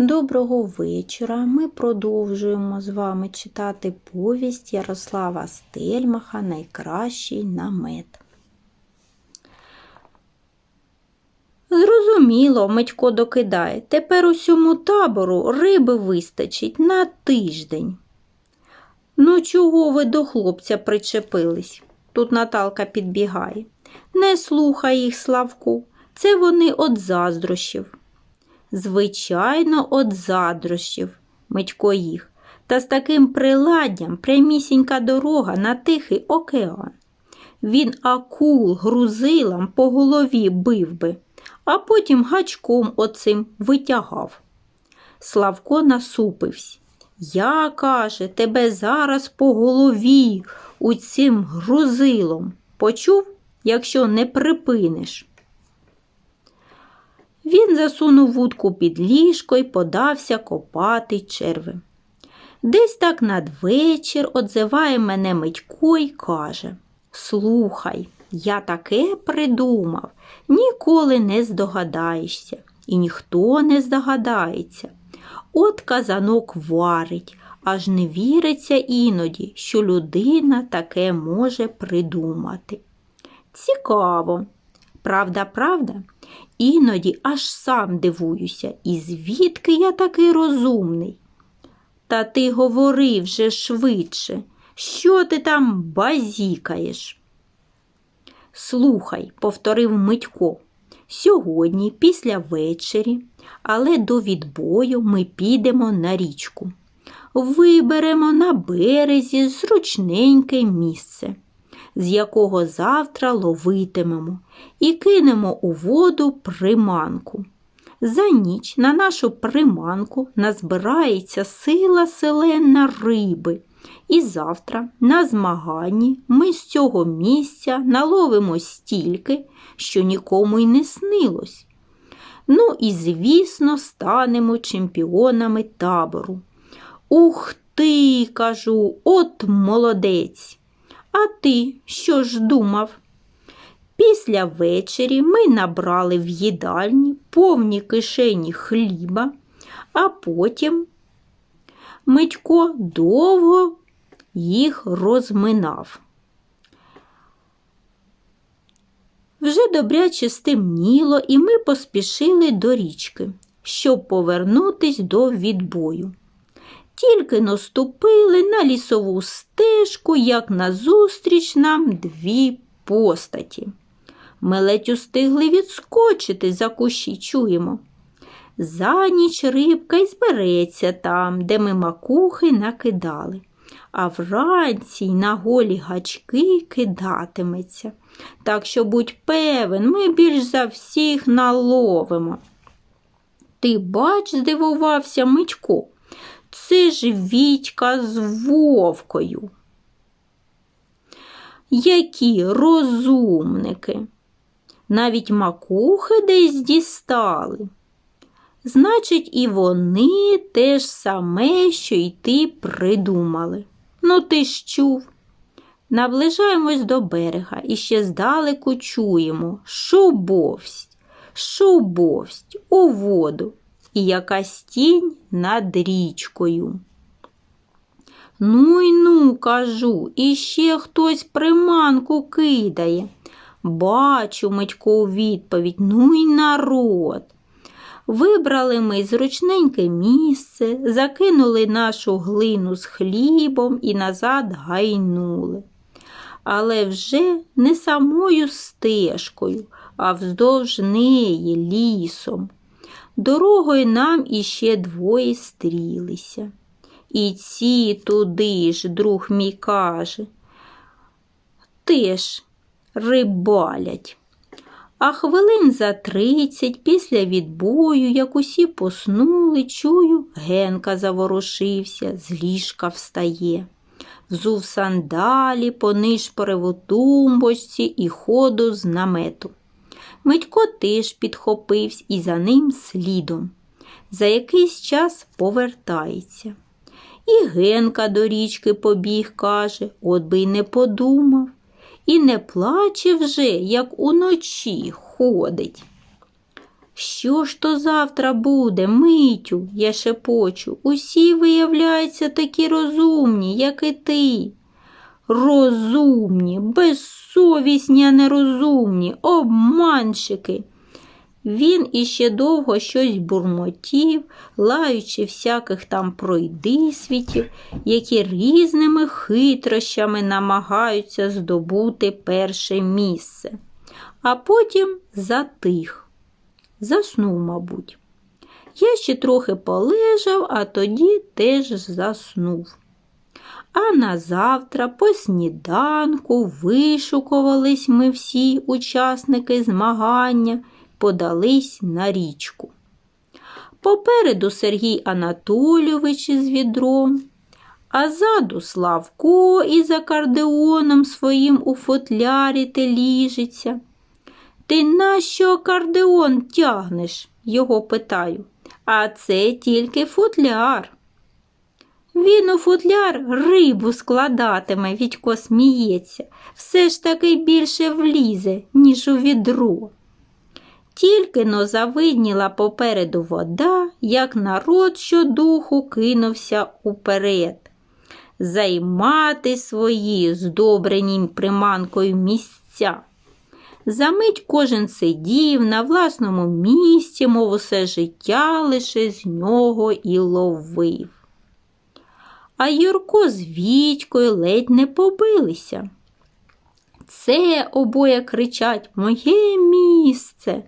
Доброго вечора. Ми продовжуємо з вами читати повість Ярослава Стельмаха Найкращий намет. Зрозуміло, Митько докидає. Тепер усьому табору риби вистачить на тиждень. Ну, чого ви до хлопця причепились? Тут Наталка підбігає. Не слухай їх, Славку, це вони от заздрощів. Звичайно, от задрощів, Митько їх, та з таким приладдям прямісінька дорога на Тихий океан. Він акул грузилам по голові бив би, а потім гачком оцим витягав. Славко насупився. Я, каже, тебе зараз по голові у цим грузилом. Почув, якщо не припиниш. Він засунув вудку під ліжко і подався копати черви. Десь так надвечір одзиває мене Митько й каже Слухай, я таке придумав, ніколи не здогадаєшся, і ніхто не здогадається. От казанок варить, аж не віриться іноді, що людина таке може придумати. Цікаво, правда, правда? Іноді аж сам дивуюся, і звідки я такий розумний. Та ти говори вже швидше, що ти там базікаєш? Слухай, повторив Митько, сьогодні, після вечері, але до відбою ми підемо на річку. Виберемо на березі зручненьке місце з якого завтра ловитимемо, і кинемо у воду приманку. За ніч на нашу приманку назбирається сила селена риби, і завтра на змаганні ми з цього місця наловимо стільки, що нікому й не снилось. Ну і, звісно, станемо чемпіонами табору. Ух ти, кажу, от молодець! А ти що ж думав? Після вечері ми набрали в їдальні повні кишені хліба, а потім Митько довго їх розминав. Вже добряче стемніло, і ми поспішили до річки, щоб повернутись до відбою. Тільки наступили на лісову стежку, як назустріч нам дві постаті. Ми ледь устигли відскочити за кущі, чуємо. За ніч рибка й збереться там, де ми макухи накидали, а вранці й на голі гачки кидатиметься. Так що будь певен, ми більш за всіх наловимо. Ти бач, здивувався Митько. Це ж Вітька з вовкою. Які розумники, навіть макухи десь дістали. Значить, і вони те ж саме, що й ти придумали. Ну, ти ж чув. Наближаємось до берега і ще здалеку чуємо шубовсть, шубовсть у воду і якась тінь над річкою. Ну й ну, кажу, іще хтось приманку кидає. Бачу, Митько у відповідь, ну й народ. Вибрали ми зручненьке місце, закинули нашу глину з хлібом і назад гайнули. Але вже не самою стежкою, а вздовж неї лісом. Дорогою нам іще двоє стрілися. І ці туди ж, друг мій каже, теж рибалять. А хвилин за тридцять після відбою, як усі поснули, чую, Генка заворушився, з ліжка встає. Взув сандалі, понишпорив у тумбочці і ходу з намету. Митько теж підхопився і за ним слідом. За якийсь час повертається. І Генка до річки побіг, каже, от би й не подумав. І не плаче вже, як уночі ходить. Що ж то завтра буде, митю, я шепочу. Усі, виявляються, такі розумні, як і ти. Розумні, безсовісні, нерозумні, обманщики. Він іще довго щось бурмотів, лаючи всяких там пройдисвітів, які різними хитрощами намагаються здобути перше місце, а потім затих. Заснув, мабуть. Я ще трохи полежав, а тоді теж заснув. А на завтра по сніданку вишукувались ми всі учасники змагання, подались на річку. Попереду Сергій Анатолійович із відром, а ззаду Славко із акордеоном своїм у футлярі те ліжиться. Ти нащо акордеон тягнеш? його питаю. А це тільки футляр. Він у футляр рибу складатиме, Відько сміється, все ж таки більше влізе, ніж у відро. Тільки но завидніла попереду вода, як народ щодуху кинувся уперед. Займати свої здобрені приманкою місця. Замить кожен сидів на власному місці, мов усе життя лише з нього і ловив. А Юрко з Вітькою ледь не побилися. Це обоє кричать Моє місце.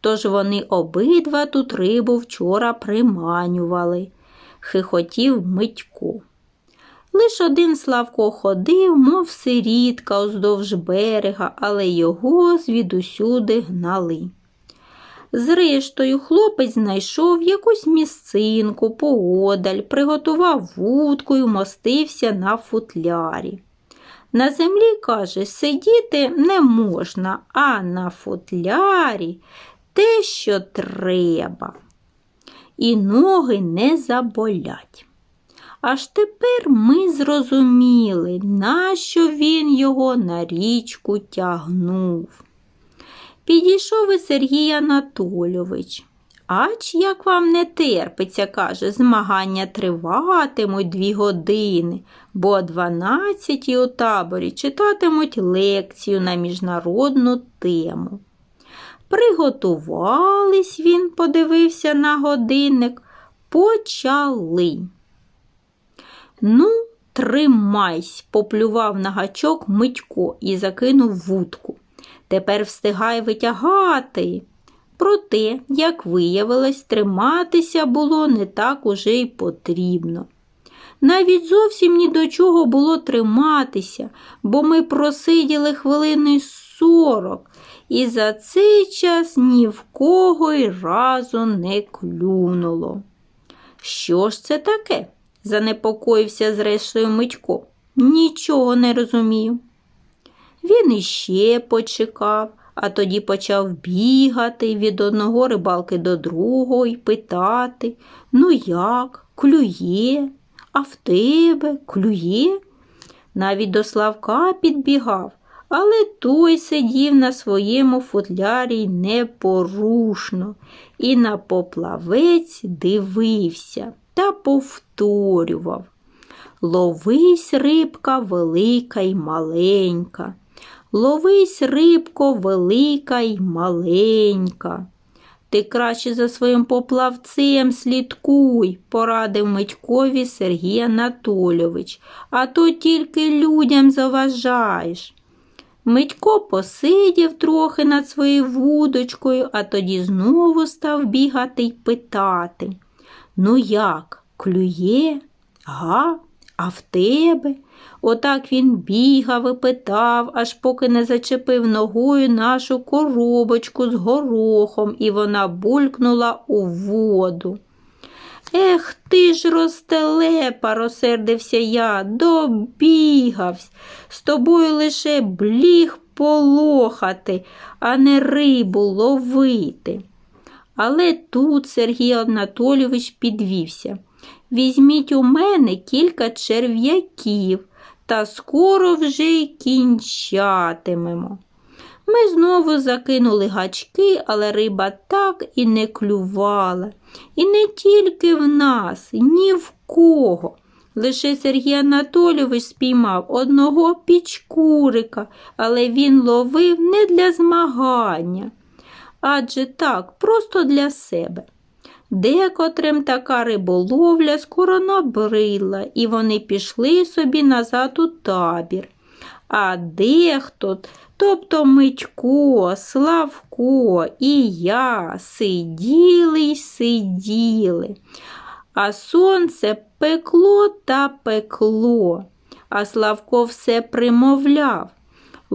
Тож вони обидва тут рибу вчора приманювали, хихотів Митько. Лиш один Славко ходив, мов сирітка уздовж берега, але його звідусюди гнали. Зрештою, хлопець знайшов якусь місцинку поодаль, приготував вудку й мостився на футлярі. На землі, каже, сидіти не можна, а на футлярі те, що треба. І ноги не заболять. Аж тепер ми зрозуміли, нащо він його на річку тягнув. Підійшов і Сергій Анатолійович. Ач як вам не терпиться, каже, змагання триватимуть дві години, бо о 12 у таборі читатимуть лекцію на міжнародну тему. Приготувались, він подивився на годинник, почали. Ну, тримайсь, поплював на гачок Митько і закинув вудку. Тепер встигай витягати. Проте, як виявилось, триматися було не так уже й потрібно. Навіть зовсім ні до чого було триматися, бо ми просиділи хвилини сорок, і за цей час ні в кого й разу не клюнуло. Що ж це таке? занепокоївся зрештою Митько. Нічого не розумію. Він іще почекав, а тоді почав бігати від одного рибалки до другого і питати Ну як, клює, а в тебе клює? Навіть до Славка підбігав, але той сидів на своєму футлярі непорушно і на поплавець дивився та повторював. Ловись рибка велика й маленька. Ловись рибко велика й маленька. Ти краще за своїм поплавцем слідкуй, порадив Митькові Сергій Анатолійович, а то тільки людям заважаєш. Митько посидів трохи над своєю вудочкою, а тоді знову став бігати й питати. Ну як, клює? Га? А в тебе? Отак він бігав і питав, аж поки не зачепив ногою нашу коробочку з горохом, і вона булькнула у воду. Ех ти ж ростелепа, розсердився я, добігавсь. З тобою лише бліг полохати, а не рибу ловити. Але тут Сергій Анатолійович підвівся. Візьміть у мене кілька черв'яків, та скоро вже й кінчатимемо. Ми знову закинули гачки, але риба так і не клювала. І не тільки в нас, ні в кого. Лише Сергій Анатолійович спіймав одного пічкурика, але він ловив не для змагання, адже так, просто для себе. Декотрим така риболовля скоро набрила, і вони пішли собі назад у табір. А дехто, тобто Митько, Славко і я сиділи й сиділи. А сонце пекло та пекло, а Славко все примовляв.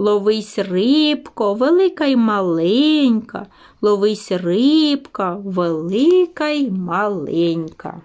Ловись рибко, велика й маленька, ловись рибка, велика й маленька.